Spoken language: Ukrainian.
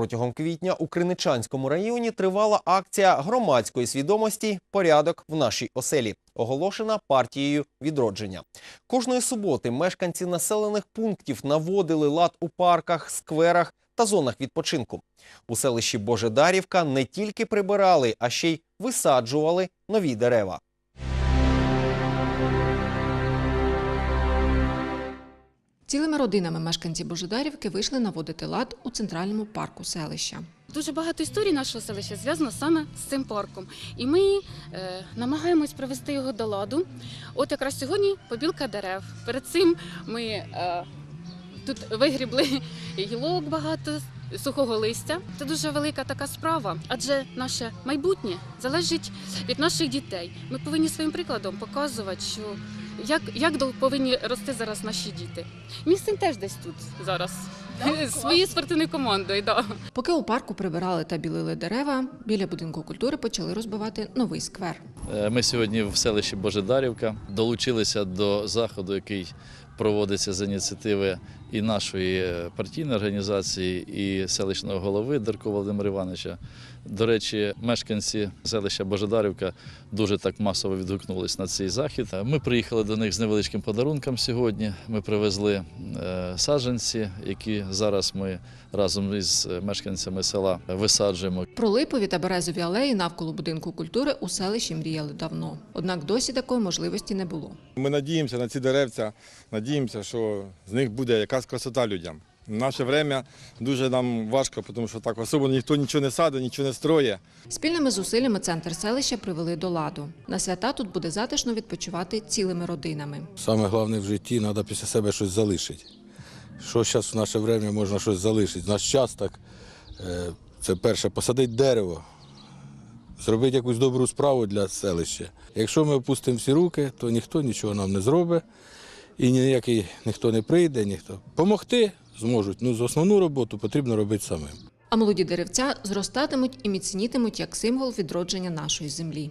Протягом квітня у Криничанському районі тривала акція громадської свідомості Порядок в нашій оселі, оголошена партією відродження. Кожної суботи мешканці населених пунктів наводили лад у парках, скверах та зонах відпочинку. У селищі Божедарівка не тільки прибирали, а ще й висаджували нові дерева. Цілими родинами мешканці Божедарівки вийшли наводити лад у центральному парку селища. Дуже багато історій нашого селища зв'язано саме з цим парком. І ми е, намагаємось привести його до ладу. От якраз сьогодні побілка дерев. Перед цим ми е, тут вигрібли гілок багато. Сухого листя це дуже велика така справа, адже наше майбутнє залежить від наших дітей. Ми повинні своїм прикладом показувати, що як, як повинні рости зараз наші діти. Мій син теж десь тут зараз Свої своєю спортивною командою. Да. Поки у парку прибирали та білили дерева, біля будинку культури почали розбивати новий сквер. Е, Ми сьогодні в селищі Божедарівка долучилися до заходу, який проводиться з ініціативи і нашої е, партійної організації, і селищного голови Дерко Володимира Івановича. До речі, мешканці селища Божедарівка дуже так масово відгукнулись на цей захід. Ми приїхали до них з невеличким подарунком сьогодні. Ми привезли е, саджанці, які зараз ми разом із мешканцями села висаджуємо. Про липові та березові алеї навколо будинку культури у селищі мріяли давно. Однак досі такої можливості не було. Ми надіємося на ці деревця, надіємося, що з них буде якась красота людям. В наше время дуже нам важко, тому що так особо ніхто нічого не садить, нічого не строє. Спільними зусиллями центр селища привели до ладу. На свята тут буде затишно відпочивати цілими родинами. Саме головне в житті треба після себе щось залишити. Що зараз в наше время можна щось залишити? Наш час так е, це перше посадити дерево, зробити якусь добру справу для селища. Якщо ми опустимо всі руки, то ніхто нічого нам не зробить, і ніякий ніхто не прийде, ніхто. Помогти зможуть. Ну, з основну роботу потрібно робити самим. А молоді деревця зростатимуть і міцнітимуть як символ відродження нашої землі.